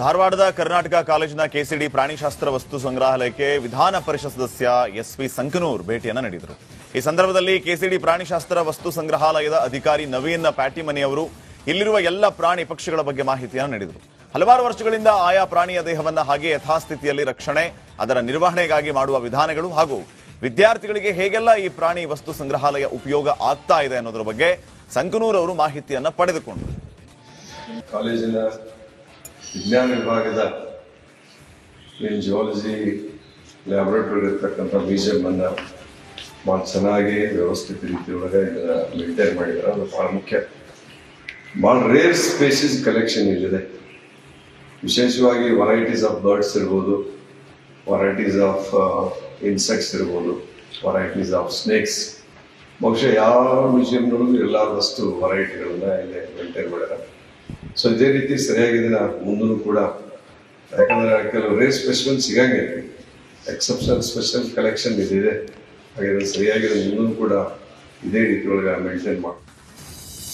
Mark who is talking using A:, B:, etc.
A: ಧಾರವಾಡದ ಕರ್ನಾಟಕ ಕಾಲೇಜಿನ ಕೆಸಿಡಿ ಪ್ರಾಣಿಶಾಸ್ತ್ರ ವಸ್ತು ಸಂಗ್ರಹಾಲಯಕ್ಕೆ ವಿಧಾನ ಪರಿಷತ್ ಸದಸ್ಯ ಎಸ್ ವಿ ಸಂಕನೂರ್ ಭೇಟಿಯನ್ನ ನೀಡಿದರು. ಈ ಸಂದರ್ಭದಲ್ಲಿ ಕೆಸಿಡಿ ಪ್ರಾಣಿಶಾಸ್ತ್ರ ವಸ್ತು ಸಂಗ್ರಹಾಲಯದ ಅಧಿಕಾರಿ ನವೀನ್ ಪ್ಯಾಟಿಮನಿಯವರು ಇಲ್ಲಿರುವ ಎಲ್ಲ ಪ್ರಾಣಿ ಪಕ್ಷಿಗಳ ಬಗ್ಗೆ ಮಾಹಿತಿಯನ್ನು ನೀಡಿದರು. ಹಲವಾರು ವರ್ಷಗಳಿಂದ ಆಯಾ ಪ್ರಾಣಿಯ ದೇಹವನ್ನ ಹಾಗೆ ಯಥಾಸ್ಥಿತಿಯಲ್ಲಿ ರಕ್ಷಣೆ, ಅದರ ನಿರ್ವಹಣೆಗಾಗಿ ಮಾಡುವ ವಿಧಾನಗಳು ಹಾಗೂ ವಿದ್ಯಾರ್ಥಿಗಳಿಗೆ ಹೇಗೆಲ್ಲ ಈ ಪ್ರಾಣಿ ವಸ್ತು ಸಂಗ್ರಹಾಲಯ ಉಪಯೋಗ ಆಗ್ತಾ ಇದೆ ಅನ್ನೋದ್ರ ಬಗ್ಗೆ ಸಂಕನೂರ್ ಅವರು ಮಾಹಿತಿಯನ್ನ ಪಡೆದುಕೊಂಡರು.
B: ಕಾಲೇಜಿನ ವಿಜ್ಞಾನ ವಿಭಾಗದ ಏನು ಜಿಯಾಲಜಿ ಲ್ಯಾಬೊರೇಟರಿ ಇರ್ತಕ್ಕಂಥ ಅನ್ನ ಭಾಳ ಚೆನ್ನಾಗಿ ವ್ಯವಸ್ಥಿತ ರೀತಿಯೊಳಗೆ ಇದನ್ನ ಮೇಂಟೈನ್ ಮಾಡಿದ್ದಾರೆ. ಅದು ಭಾಳ ಮುಖ್ಯ. ಭಾಳ ರೇರ್ ಸ್ಪೇಸಿಸ್ ಕಲೆಕ್ಷನ್ ಇಲ್ಲಿದೆ. ವಿಶೇಷವಾಗಿ ವೆರೈಟೀಸ್ ಆಫ್ ಬರ್ಡ್ಸ್ ಇರ್ಬೋದು ವರೈಟೀಸ್ ಆಫ್ ಇನ್ಸೆಕ್ಟ್ಸ್ ಇರ್ಬೋದು ವರೈಟೀಸ್ ಆಫ್ ಸ್ನೇಕ್ಸ್ ಬಹುಶಃ ಯಾವ ಮ್ಯೂಸಿಯಂನೊಳಗೂ ಎಲ್ಲ ವಸ್ತು ವೆರೈಟಿಗಳನ್ನ ಇಲ್ಲಿ ಮೇಂಟೈನ್ ಮಾಡ್ಯಾರ ಸೊ ಇದೇ ರೀತಿ ಸರಿಯಾಗಿದೆ. ಮುಂದೂ ಕೂಡ. ಯಾಕಂದ್ರೆ ಕೆಲವು ರೇರ್ ಸ್ಪೆಷಲ್ ಸಿಗಂಗಿಲ್ಲ ಎಕ್ಸೆಪ್ಷನ್ ಸ್ಪೆಷಲ್ ಕಲೆಕ್ಷನ್ ಇದಿದೆ ಹಾಗೆ ಸರಿಯಾಗಿದೆ. ಮುಂದೂ ಕೂಡ ಇದೇ ರೀತಿ ಒಳಗೆ ಮೇಂಟೈನ್ ಮಾಡಿ